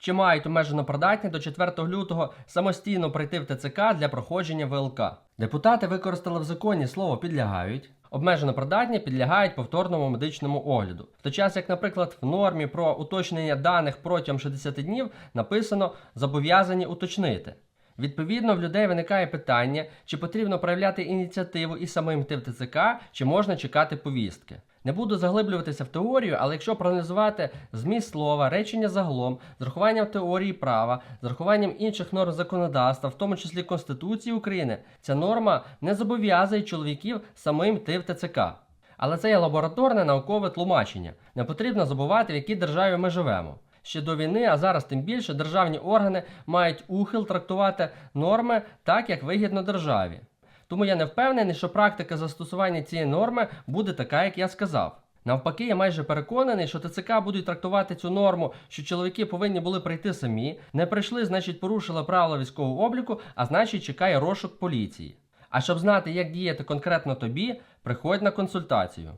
чи мають обмежено придатні до 4 лютого самостійно прийти в ТЦК для проходження ВЛК. Депутати використали в законі слово підлягають. Обмежено придатні підлягають повторному медичному огляду. В той час, як, наприклад, в нормі про уточнення даних протягом 60 днів написано зобов'язані уточнити. Відповідно, в людей виникає питання, чи потрібно проявляти ініціативу і самим йти в ТЦК, чи можна чекати повістки. Не буду заглиблюватися в теорію, але якщо проаналізувати зміст слова, речення загалом, з рахуванням теорії права, з рахуванням інших норм законодавства, в тому числі Конституції України, ця норма не зобов'язує чоловіків самим йти в ТЦК. Але це є лабораторне наукове тлумачення. Не потрібно забувати, в якій державі ми живемо. Ще до війни, а зараз тим більше, державні органи мають ухил трактувати норми так, як вигідно державі. Тому я не впевнений, що практика застосування цієї норми буде така, як я сказав. Навпаки, я майже переконаний, що ТЦК будуть трактувати цю норму, що чоловіки повинні були прийти самі, не прийшли, значить порушили правила військового обліку, а значить чекає розшук поліції. А щоб знати, як діяти конкретно тобі, приходь на консультацію.